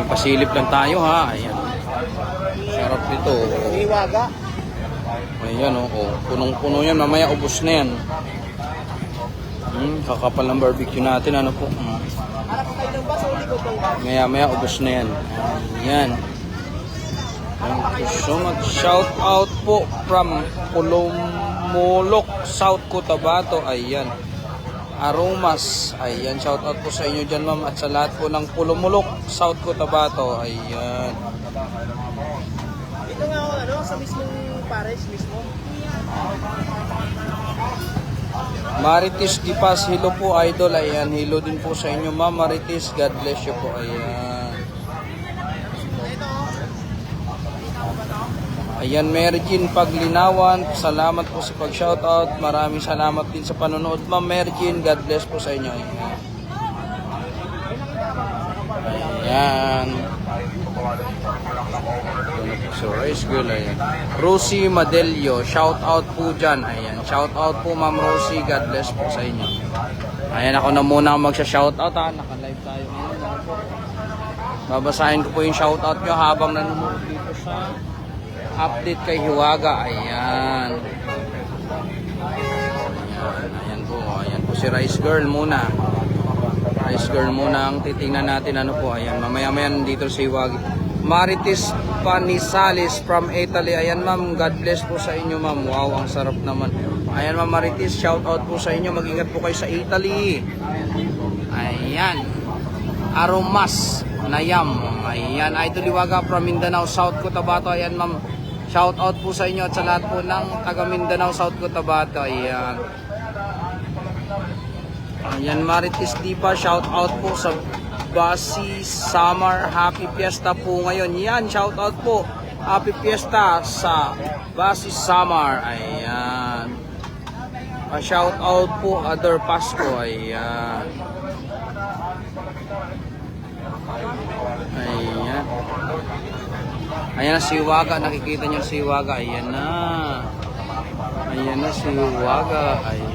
Konting pasilip lang tayo ha. Ayan. Sarap nito. Iwaga. Ayan o. Oh, Punong-puno yan. Mamaya ubos na yan. Hmm, kakapal ng barbecue natin. Ano po? Hmm. Maya maya ubos na yan. Ayan. Thank you so much. Shout out po from Pulumulok, South Cotabato. Ayan. Aromas. Ayan. Shout out po sa inyo dyan ma'am. At sa lahat po ng Pulumulok, South Cotabato. Ayan. Ito nga ako, ano, sa mismong pares mismo. Marites Dipas, hello po idol. Ayan. Hello din po sa inyo ma'am. Marites, God bless you po. Ayan. Ayan, Mergin Paglinawan, salamat po sa pag-shoutout. Maraming salamat din sa panonood. Ma'am Mergin, God bless po sa inyo. Ayan. So, Rice Girl, ayan. Rosie Madelio, shout out po dyan. Ayan, shout out po Ma'am Rosie, God bless po sa inyo. Ayan, ako na muna ang magsha-shout out ha. Naka-live tayo ngayon. Babasahin ko po yung shout out nyo habang nanonood dito sa update kay Hiwaga. Ayan. Ayan, ayan po. Ayan po si Rice Girl muna. Rice Girl muna ang titingnan natin ano po. Ayan, mamaya-maya nandito si Hiwaga. Marites Panisalis from Italy. Ayan ma'am, God bless po sa inyo ma'am. Wow, ang sarap naman. Ayan ma'am Marites, shout out po sa inyo. Mag-ingat po kayo sa Italy. Ayan. Aromas Nayam. Ayan, Idol Liwaga from Mindanao, South Cotabato. Ayan, ma'am. Shout out po sa inyo at sa lahat po ng taga Mindanao, South Cotabato. Ayan. Ayan, Marites Dipa. Shout out po sa Basi Summer. Happy Fiesta po ngayon. Yan, shout out po. Happy Fiesta sa Basi Summer. Ayan. Pa-shout out po, Other Pasko. Ayan. Ayan na si Waga. Nakikita niyo si Waga. Ayan na. Ayan na si Waga. Ayan.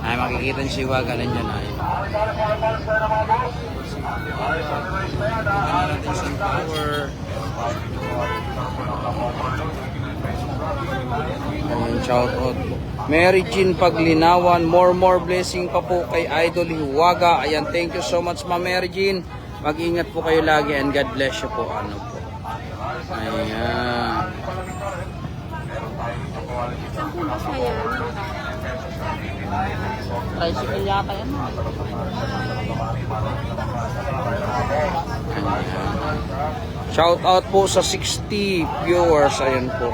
Ay, makikita niyo si Waga. Nandiyan. Ayan natin sa tower. Ayan, shout out. Mary Jean Paglinawan, more more blessing pa po kay Idol Hiwaga. Ayan, thank you so much Ma'am Mary Jean. Mag-ingat po kayo lagi and God bless you po. Ano po. Ayan. Saan po ba siya yan? Tricycle yata yan. Shout out po sa 60 viewers. Ayan po.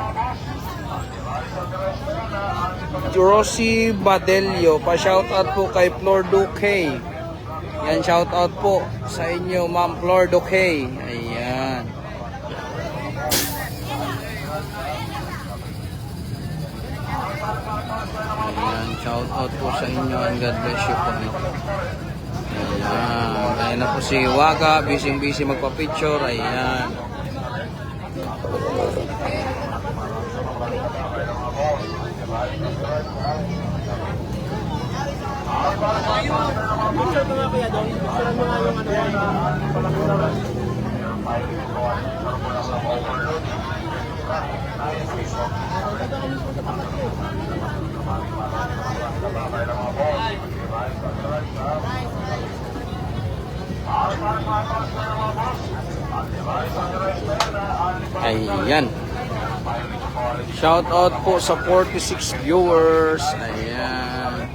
Rosie Badelio, pa-shout out po kay Flor Duque. Yan, shout out po sa inyo, Ma'am Flor Duque. Ayan. Ayan, shout out po sa inyo and God bless you po. Ayan, ayan na po si Waga, busy busy magpa-picture. Ayan. Picture ko nga kuya doon. Picture mo nga yung ano. Ayan. Shout out po sa 46 viewers. Ayan.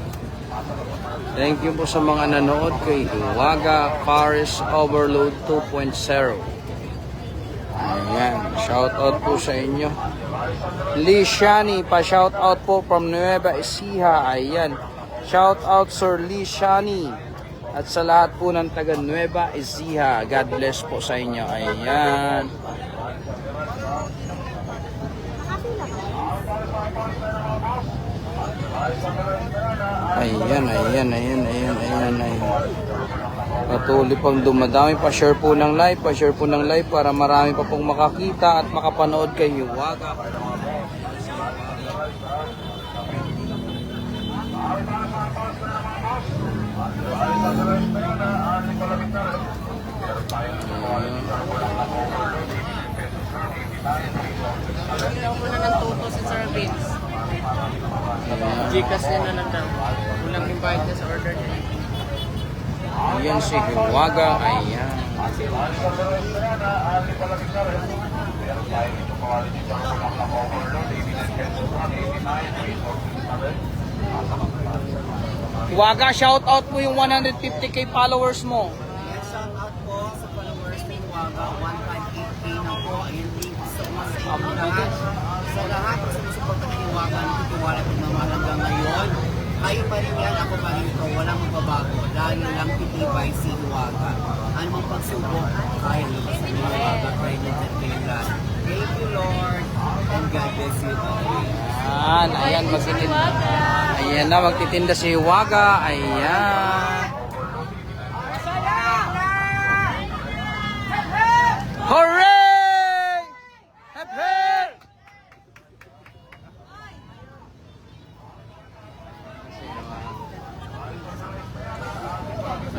Thank you po sa mga nanood kay Iwaga Paris Overload 2.0. Ayan. Shout out po sa inyo. Lee Shani, pa-shout out po from Nueva Ecija. Ayan. Shout out Sir Lee Shani. At sa lahat po ng taga Nueva Ecija. God bless po sa inyo. Ayan. Ayan, ayan, ayan, ayan, ayan, ayan. Patuloy pang dumadami. Pa-share po ng live, pa-share po ng live para marami pa pong makakita at makapanood kay Hiwaga. Bigyan ko na ng tuto si Sir Vince. Gcash niya na lang daw. Kulang yung bayad sa order niya. Ayan si Hiwaga. Ayan. Hiwaga, shout out mo yung 150k followers mo. Shout out po sa followers ni Waga, 158k na po. Ayun, thank you so much sa inyo lahat. Sa lahat na sumusuporta kay Waga, nakitiwala at nagmamahal hanggang ngayon. Kayo pa rin yan, ako pa rin ito. Walang magbabago. Lagi lang titibay si Waga. Ano mang pagsubok, kaya lumasan ni Waga. Kaya kayo lahat. Thank you, Lord. And God bless you all. Ayan, ayan, magtitinda. Ayan na, magtitinda si Hiwaga. Ayan. Hooray! Hep, hep!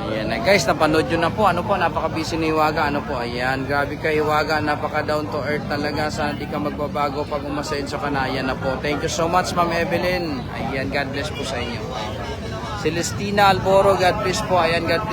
Ayan na guys, napanood nyo na po. Ano po, napaka-busy ni Iwaga. Ano po, ayan. Grabe ka Iwaga, napaka-down to earth talaga. Sana di ka magbabago pag umasenso ka na. Ayan na po. Thank you so much, Ma'am Evelyn. Ayan, God bless po sa inyo. Celestina Alboro, God bless po. Ayan, God bless